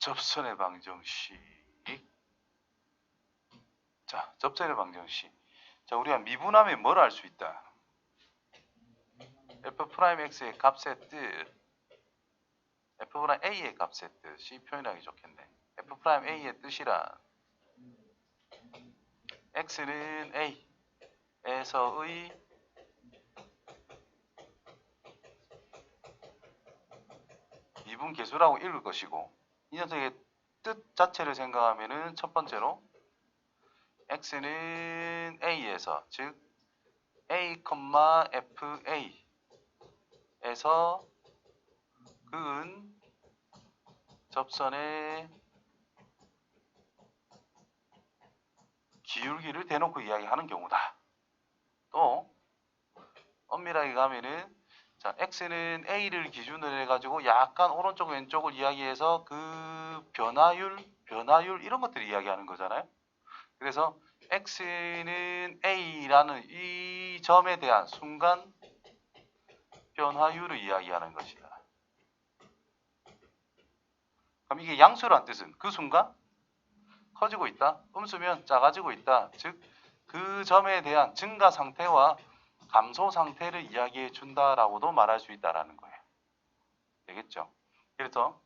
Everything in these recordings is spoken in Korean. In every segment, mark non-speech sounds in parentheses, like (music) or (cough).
접선의 방정식. 자, 접선의 방정식. 자, 우리가 미분하면 뭘 알 수 있다? f 프라임 x의 값의 뜻, f 프라임 a의 값의 뜻이 표현하기 좋겠네. f 프라임 a의 뜻이란 x는 a에서의 미분 계수라고 읽을 것이고 이 녀석의 뜻 자체를 생각하면은 첫 번째로 x는 a에서 즉 a, fa에서 그은 접선의 기울기를 대놓고 이야기하는 경우다. 또 엄밀하게 가면은 자 x는 a를 기준으로 해가지고 약간 오른쪽 왼쪽을 이야기해서 그 변화율 변화율 이런 것들을 이야기하는 거잖아요. 그래서 x는 a라는 이 점에 대한 순간 변화율을 이야기하는 것이다. 그럼 이게 양수란 뜻은 그 순간 커지고 있다. 음수면 작아지고 있다. 즉 그 점에 대한 증가 상태와 감소 상태를 이야기해 준다라고도 말할 수 있다라는 거예요. 되겠죠? 그래서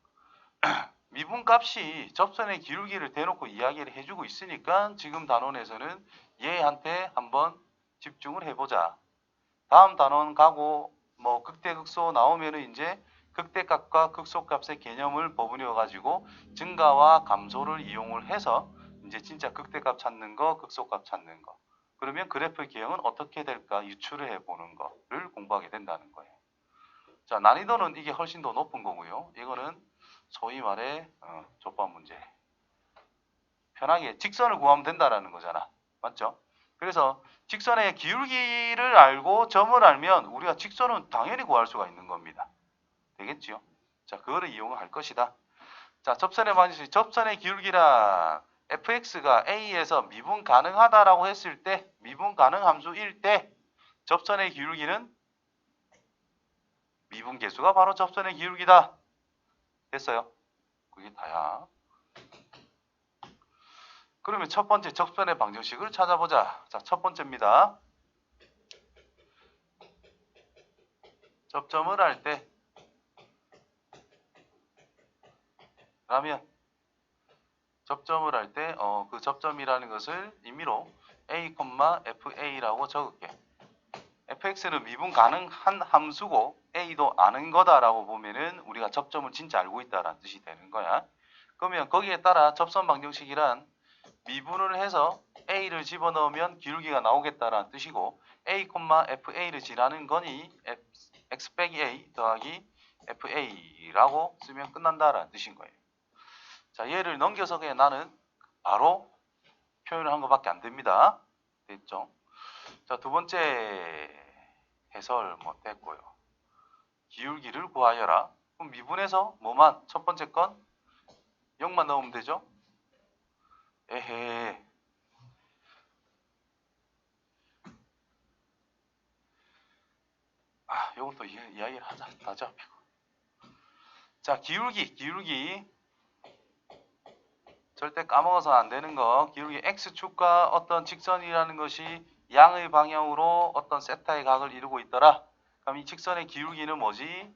(clears throat) 미분값이 접선의 기울기를 대놓고 이야기를 해주고 있으니까 지금 단원에서는 얘한테 한번 집중을 해보자. 다음 단원 가고 뭐 극대극소 나오면은 이제 극대값과 극소값의 개념을 버무려 가지고 증가와 감소를 이용을 해서 이제 진짜 극대값 찾는 거, 극소값 찾는 거. 그러면 그래프 기형은 어떻게 될까 유추를 해보는 거를 공부하게 된다는 거예요. 자 난이도는 이게 훨씬 더 높은 거고요. 이거는 소위 말해 어, 족밥 문제. 편하게 직선을 구하면 된다라는 거잖아. 맞죠? 그래서 직선의 기울기를 알고 점을 알면 우리가 직선은 당연히 구할 수가 있는 겁니다. 되겠지요? 자, 그거를 이용할 것이다. 자, 접선의 반지식, 접선의 기울기란 fx가 a에서 미분 가능하다라고 했을 때, 미분 가능 함수일 때, 접선의 기울기는 미분 계수가 바로 접선의 기울기다. 됐어요? 그게 다야. 그러면 첫 번째 접선의 방정식을 찾아보자. 자, 첫 번째입니다. 접점을 할 때, 라면 접점을 할 때, 어, 그 접점이라는 것을 임의로 a, fa라고 적을게. fx는 미분 가능한 함수고 a도 아는 거다라고 보면은 우리가 접점을 진짜 알고 있다라는 뜻이 되는 거야. 그러면 거기에 따라 접선 방정식이란 미분을 해서 a를 집어넣으면 기울기가 나오겠다라는 뜻이고 a, fa를 지라는 거니 x 빼기 a 더하기 fa라고 쓰면 끝난다라는 뜻인 거예요. 자, 얘를 넘겨서 그냥 나는 바로 표현을 한 것밖에 안 됩니다. 됐죠? 자, 두 번째 해설 뭐 됐고요. 기울기를 구하여라. 그럼 미분에서 뭐만? 첫 번째 건 0만 넣으면 되죠? 에헤. 아, 요것도 이- 이야기를 하자. 다 잡히고. 자, 기울기, 기울기. 절대 까먹어서는 안 되는 거. 기울기 x축과 어떤 직선이라는 것이 양의 방향으로 어떤 세타의 각을 이루고 있더라. 그럼 이 직선의 기울기는 뭐지?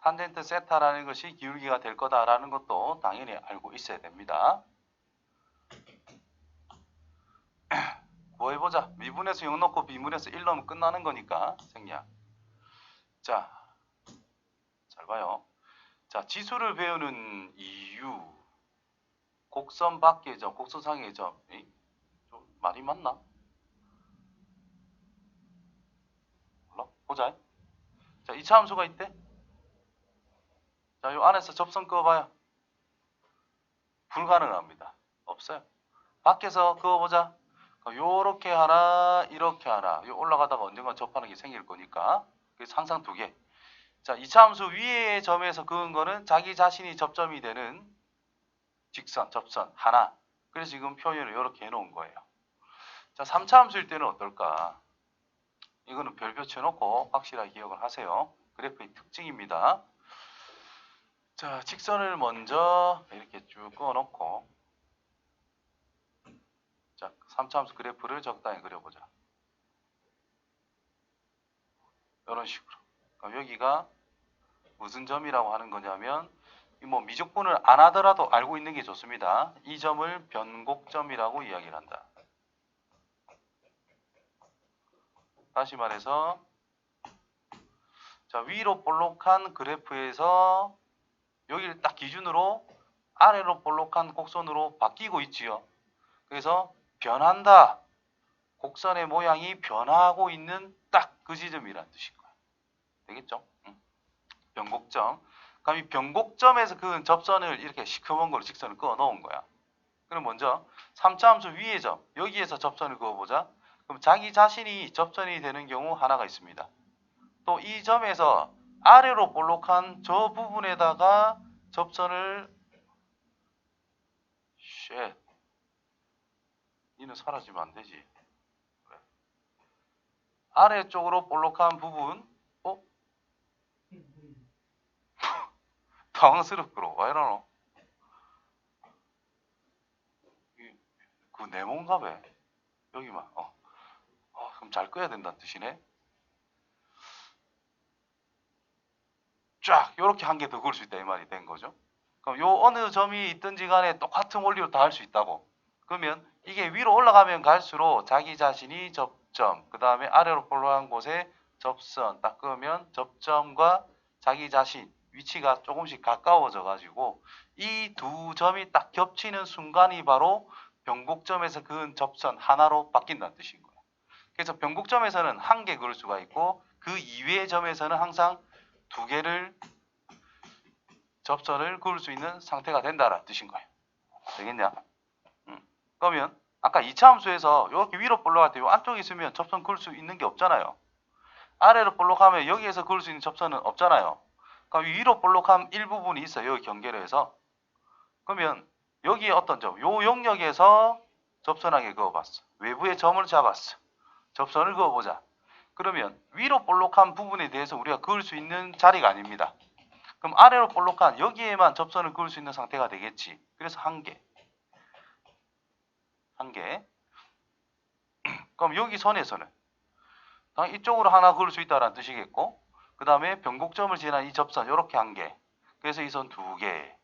탄젠트 세타라는 것이 기울기가 될 거다라는 것도 당연히 알고 있어야 됩니다. 구해보자. 미분에서 0 넣고 비분에서 1 넣으면 끝나는 거니까 생략. 자, 잘 봐요. 자, 지수를 배우는 이유. 곡선 밖의 점, 곡선 상의 점. 에이, 좀 말이 맞나? 몰라? 보자. 자, 2차 함수가 있대. 자, 요 안에서 접선 그어봐요. 불가능합니다. 없어요. 밖에서 그어보자. 요렇게 하나, 이렇게 하나. 요 올라가다가 언젠가 접하는 게 생길 거니까. 그래서 항상 두 개. 자, 2차 함수 위의 점에서 그은 거는 자기 자신이 접점이 되는 직선, 접선 하나. 그래서 지금 표현을 이렇게 해놓은 거예요. 자, 3차 함수일 때는 어떨까? 이거는 별표 쳐놓고 확실하게 기억을 하세요. 그래프의 특징입니다. 자, 직선을 먼저 이렇게 쭉 그어놓고 자, 3차 함수 그래프를 적당히 그려보자. 이런 식으로. 그럼 여기가 무슨 점이라고 하는 거냐면 이뭐 미적분을 안 하더라도 알고 있는 게 좋습니다. 이 점을 변곡점이라고 이야기를 한다. 다시 말해서 자, 위로 볼록한 그래프에서 여기를 딱 기준으로 아래로 볼록한 곡선으로 바뀌고 있지요. 그래서 변한다. 곡선의 모양이 변화하고 있는 딱그 뜻인 거야. 되겠죠? 응. 변곡점. 그럼 이 변곡점에서 그 접선을 이렇게 시커먼 거로 직선을 그어 놓은 거야. 그럼 먼저 3차 함수 위의 점 여기에서 접선을 그어보자. 그럼 자기 자신이 접선이 되는 경우 하나가 있습니다. 또 이 점에서 아래로 볼록한 저 부분에다가 접선을 쉣 니는 사라지면 안 되지. 아래쪽으로 볼록한 부분 어? 당황스럽구로 왜 이러노? 이- 그 네모인가 봐. 여기만. 어. 어, 그럼 잘 꺼야 된다는 뜻이네. 쫙 요렇게 한 개 더 그을 수 있다 이 말이 된 거죠. 그럼 요 어느 점이 있든지 간에 똑같은 원리로 다 할 수 있다고. 그러면 이게 위로 올라가면 갈수록 자기 자신이 접점, 그 다음에 아래로 볼록한 곳에 접선 딱 그으면 접점과 자기 자신 위치가 조금씩 가까워져 가지고 이 두 점이 딱 겹치는 순간이 바로 변곡점에서 그은 접선 하나로 바뀐다는 뜻인 거예요. 그래서 변곡점에서는 한 개 그을 수가 있고 그 이외의 점에서는 항상 두 개를 접선을 그을 수 있는 상태가 된다라는 뜻인 거예요. 되겠냐? 음. 그러면 아까 2차 함수에서 이렇게 위로 볼록할 때 이 안쪽에 있으면 접선 그을 수 있는 게 없잖아요. 아래로 볼록하면 여기에서 그을 수 있는 접선은 없잖아요. 그럼 위로 볼록한 일부분이 있어요. 여기 경계로 해서. 그러면 여기에 어떤 점, 요 영역에서 접선하게 그어봤어. 외부의 점을 잡았어. 접선을 그어보자. 그러면 위로 볼록한 부분에 대해서 우리가 그을 수 있는 자리가 아닙니다. 그럼 아래로 볼록한 여기에만 접선을 그을 수 있는 상태가 되겠지. 그래서 한 개. 한 개. (clears throat) 그럼 여기 선에서는 당 이쪽으로 하나 그을 수 있다라는 뜻이겠고 그 다음에 변곡점을 지난 이 접선 이렇게 한 개. 그래서 이 선 두 개.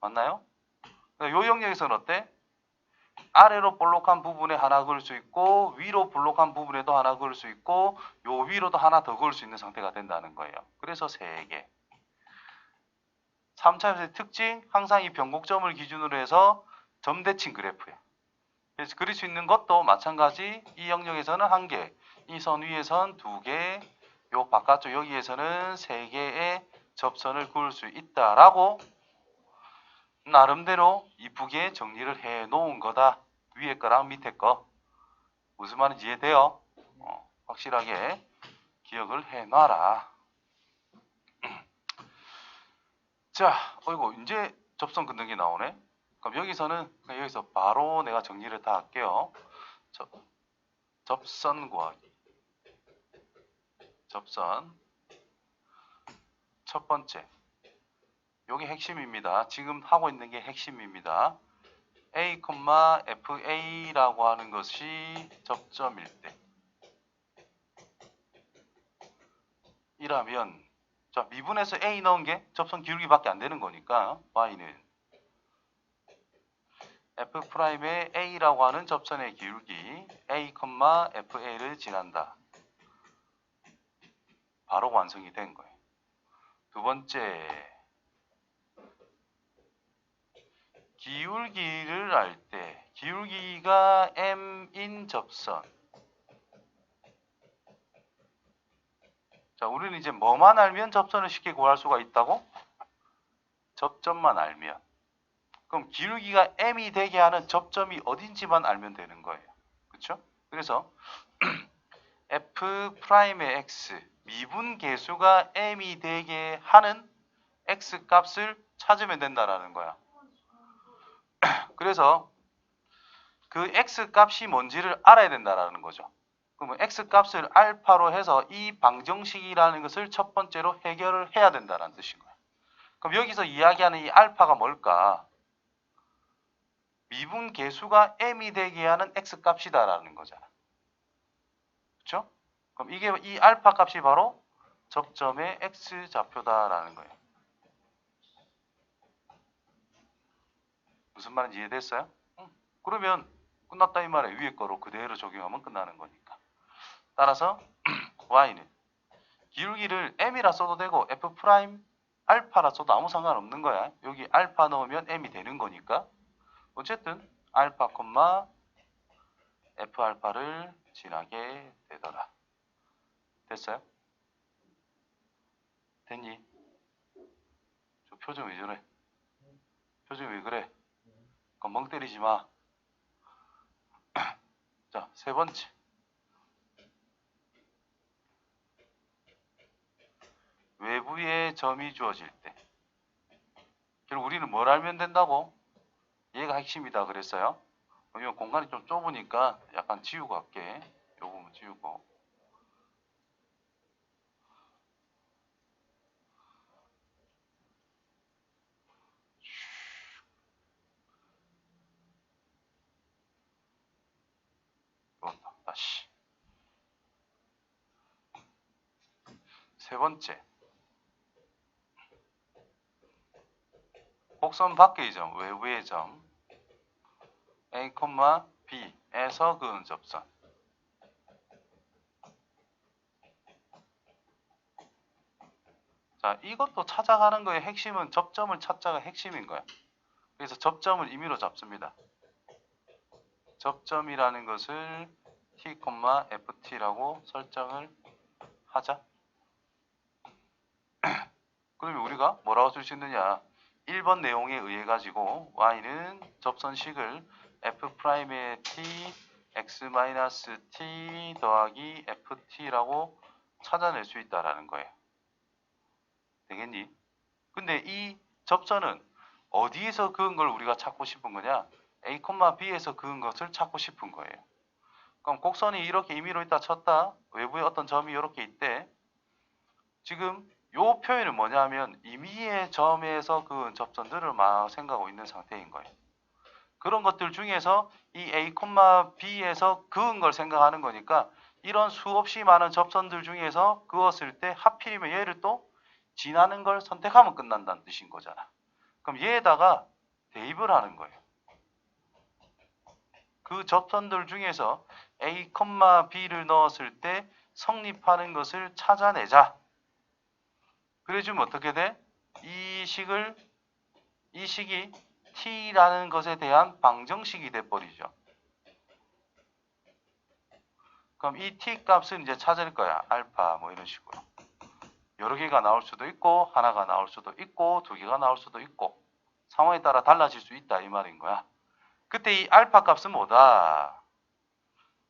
맞나요? 요 영역에서는 어때? 아래로 볼록한 부분에 하나 그을 수 있고 위로 볼록한 부분에도 하나 그을 수 있고 요 위로도 하나 더 그을 수 있는 상태가 된다는 거예요. 그래서 세 개. 3차에서의 특징 항상 이 변곡점을 기준으로 해서 점대칭 그래프예요. 그래서 그릴 수 있는 것도 마찬가지 이 영역에서는 한 개, 이 선 위에 선 두 개, 요 바깥쪽 여기에서는 세 개의 접선을 그을 수 있다라고 나름대로 이쁘게 정리를 해 놓은 거다. 위에 거랑 밑에 거. 무슨 말인지 이해돼요? 어, 확실하게 기억을 해 놔라. (clears throat) 자, 어이구, 이제 접선 긋는 나오네. 그럼 여기서는 여기서 바로 내가 정리를 다 할게요. 접, 접선 구하기. 접선. 첫 번째. 요게 핵심입니다. 지금 하고 있는 게 핵심입니다. A, FA라고 하는 것이 접점일 때. 이라면 자 미분에서 A 넣은 게 접선 기울기밖에 안 되는 거니까 Y는 F'의 A라고 하는 접선의 기울기 A, FA를 지난다. 바로 완성이 된 거예요. 두 번째 기울기를 알 때 기울기가 m인 접선 자 우리는 이제 뭐만 알면 접선을 쉽게 구할 수가 있다고? 접점만 알면 그럼 기울기가 m이 되게 하는 접점이 어딘지만 알면 되는 거예요 그렇죠? 그래서 (clears throat) f'의 x 미분 계수가 m이 되게 하는 x 값을 찾으면 된다라는 거야 (clears throat) 그래서 그 x 값이 뭔지를 알아야 된다라는 거죠. 그러면 x 값을 알파로 해서 이 방정식이라는 것을 첫 번째로 해결을 해야 된다는 뜻인 거예요. 그럼 여기서 이야기하는 이 알파가 뭘까? 미분 계수가 m이 되게 하는 x 값이다라는 거잖아. 그렇죠? 그럼 이게 이 알파 값이 바로 접점의 x 좌표다라는 거예요. 무슨 말인지 이해됐어요? 응. 그러면 끝났다 이 말에 위에 거로 그대로 적용하면 끝나는 거니까. 따라서 (clears throat) y는 기울기를 m이라 써도 되고 f 프라임 알파라 써도 아무 상관없는 거야. 여기 알파 넣으면 m이 되는 거니까. 어쨌든 알파 콤마 f 알파를 지나게 되더라. 됐어요? 됐니? 저 표정 왜 저래? 표정 왜 그래? 그럼 멍 때리지 마. (clears throat) 자, 세 번째. 외부에 점이 주어질 때. 결국 우리는 뭘 알면 된다고? 얘가 핵심이다 그랬어요. 왜냐면 공간이 좀 좁으니까 약간 지우고 할게. 요 부분 지우고. 이건 다. 다시. 세 번째. 곡선 밖의 점, 외부의 점 A, B에서 그은 접선 자, 이것도 찾아가는 거의 핵심은 접점을 찾자가 핵심인 거야. 그래서 접점을 임의로 잡습니다. 접점이라는 것을 T, FT라고 설정을 하자. (clears throat) 그러면 우리가 뭐라고 쓸 수 있느냐? 1번 내용에 의해 가지고 y는 접선식을 f'의 t x-t 더하기 ft라고 찾아낼 수 있다라는 거예요. 되겠니? 근데 이 접선은 어디에서 그은 걸 우리가 찾고 싶은 거냐? a, b에서 그은 것을 찾고 싶은 거예요. 그럼 곡선이 이렇게 임의로 있다 쳤다 외부에 어떤 점이 이렇게 있대. 지금 요 표현은 뭐냐면 임의의 점에서 그 접선들을 막 생각하고 있는 상태인 거예요. 그런 것들 중에서 이 A, B에서 그은 걸 생각하는 거니까 이런 수없이 많은 접선들 중에서 그었을 때 하필이면 얘를 또 지나는 걸 선택하면 끝난다는 뜻인 거잖아. 그럼 얘에다가 대입을 하는 거예요. 그 접선들 중에서 A, B를 넣었을 때 성립하는 것을 찾아내자. 그래주면 어떻게 돼? 이 식을 이 식이 t라는 것에 대한 방정식이 돼버리죠. 그럼 이 t 값은 이제 찾을 거야. 알파 뭐 이런 식으로. 여러 개가 나올 수도 있고 하나가 나올 수도 있고 두 개가 나올 수도 있고 상황에 따라 달라질 수 있다 이 말인 거야. 그때 이 알파 값은 뭐다?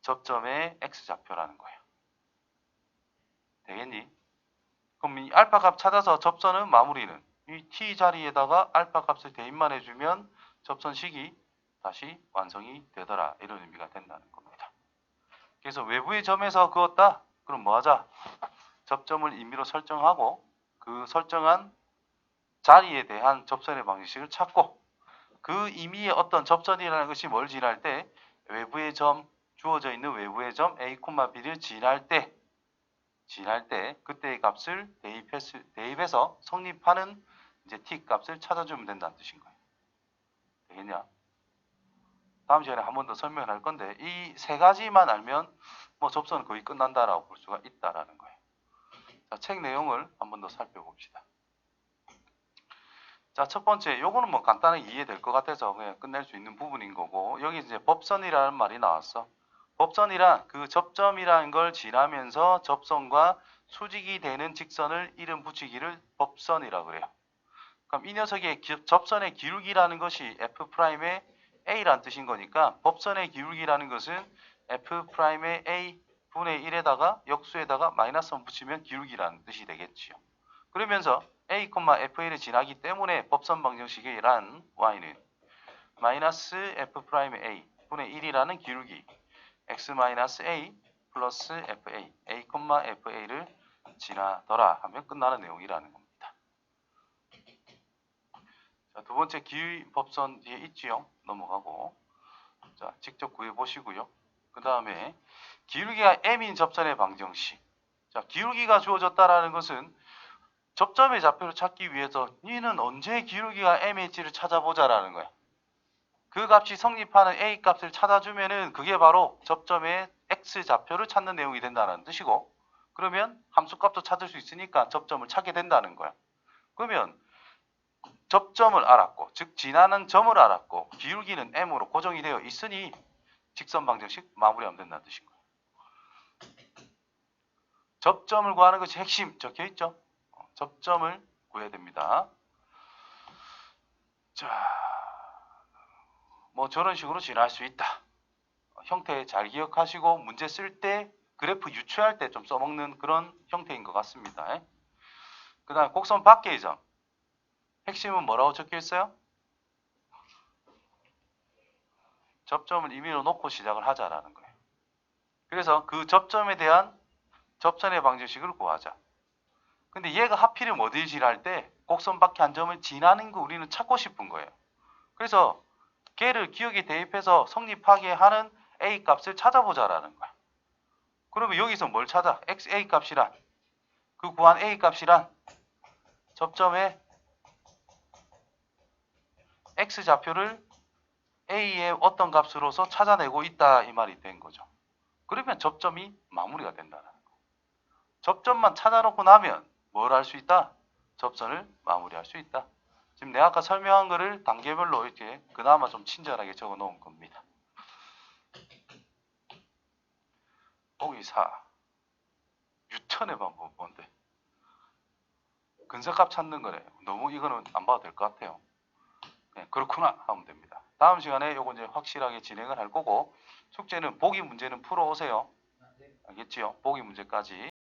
접점의 x좌표라는 거야. 되겠니? 그럼 이 알파 값 찾아서 접선은 마무리는 이 t 자리에다가 알파 값을 대입만 해주면 접선식이 다시 완성이 되더라 이런 의미가 된다는 겁니다. 그래서 외부의 점에서 그었다? 그럼 뭐 하자? 접점을 임의로 설정하고 그 설정한 자리에 대한 접선의 방식을 찾고 그 임의의 어떤 접선이라는 것이 뭘 지날 때 외부의 점 주어져 있는 외부의 점 A, B를 지날 때 지날 때 그때의 값을 대입했을, 대입해서 성립하는 이제 t 값을 찾아주면 된다는 뜻인 거예요. 되겠냐? 다음 시간에 한 번 더 설명할 건데 이 세 가지만 알면 뭐 접선은 거의 끝난다라고 볼 수가 있다라는 거예요. 자, 책 내용을 한 번 더 살펴봅시다. 자, 첫 번째, 요거는 뭐 간단하게 이해될 것 같아서 그냥 끝낼 수 있는 부분인 거고 여기 이제 법선이라는 말이 나왔어. 법선이란 그 접점이라는 걸 지나면서 접선과 수직이 되는 직선을 이름 붙이기를 법선이라고 그래요. 그럼 이 녀석의 기, 접선의 기울기라는 것이 f'의 a라는 뜻인 거니까 법선의 기울기라는 것은 f'의 a 분의 1에다가 역수에다가 마이너스 1 붙이면 기울기라는 뜻이 되겠지요. 그러면서 a, f를 지나기 때문에 법선 방정식이란 y는 마이너스 f'의 a 분의 1이라는 기울기 x-a 플러스 fa, a, fa를 지나더라 하면 끝나는 내용이라는 겁니다. 두 번째 기법선 뒤에 있지요. 넘어가고. 자, 직접 구해 보시고요. 그 다음에 기울기가 m인 접선의 방정식. 자, 기울기가 주어졌다라는 것은 접점의 좌표를 찾기 위해서 니는 언제 기울기가 mh를 찾아보자라는 거야. 그 값이 성립하는 a 값을 찾아주면은 그게 바로 접점의 x 좌표를 찾는 내용이 된다는 뜻이고 그러면 함수 값도 찾을 수 있으니까 접점을 찾게 된다는 거야. 그러면 접점을 알았고 즉 지나는 점을 알았고 기울기는 m으로 고정이 되어 있으니 직선 방정식 마무리하면 된다는 뜻인 거예요. 접점을 구하는 것이 핵심 적혀 있죠. 어, 접점을 구해야 됩니다. 자, 뭐 저런 식으로 진화할 수 있다. 어, 형태 잘 기억하시고 문제 쓸 때 그래프 유추할 때 좀 써먹는 그런 형태인 것 같습니다. 그 다음 곡선 밖의 점. 핵심은 뭐라고 적혀 있어요? 접점을 임의로 놓고 시작을 하자라는 거예요. 그래서 그 접점에 대한 접선의 방정식을 구하자. 근데 얘가 하필이면 어디를 지날 때 곡선 밖에 한 점을 지나는 거 우리는 찾고 싶은 거예요. 그래서 걔를 기억에 대입해서 성립하게 하는 a 값을 찾아보자라는 거야. 그러면 여기서 뭘 찾아? x a 값이란 그 구한 a 값이란 접점의 x 좌표를 a의 어떤 값으로서 찾아내고 있다 이 말이 된 거죠. 그러면 접점이 마무리가 된다는 거. 접점만 찾아놓고 나면 뭘 할 수 있다? 접선을 마무리할 수 있다. 지금 내가 아까 설명한 거를 단계별로 이렇게 그나마 좀 친절하게 적어 놓은 겁니다. 보기 4. 유턴의 방법 뭔데? 근사값 찾는 거래. 너무 이거는 안 봐도 될 것 같아요. 그냥 그렇구나 하면 됩니다. 다음 시간에 요거 이제 확실하게 진행을 할 거고 숙제는 보기 문제는 풀어 오세요. 알겠지요? 보기 문제까지.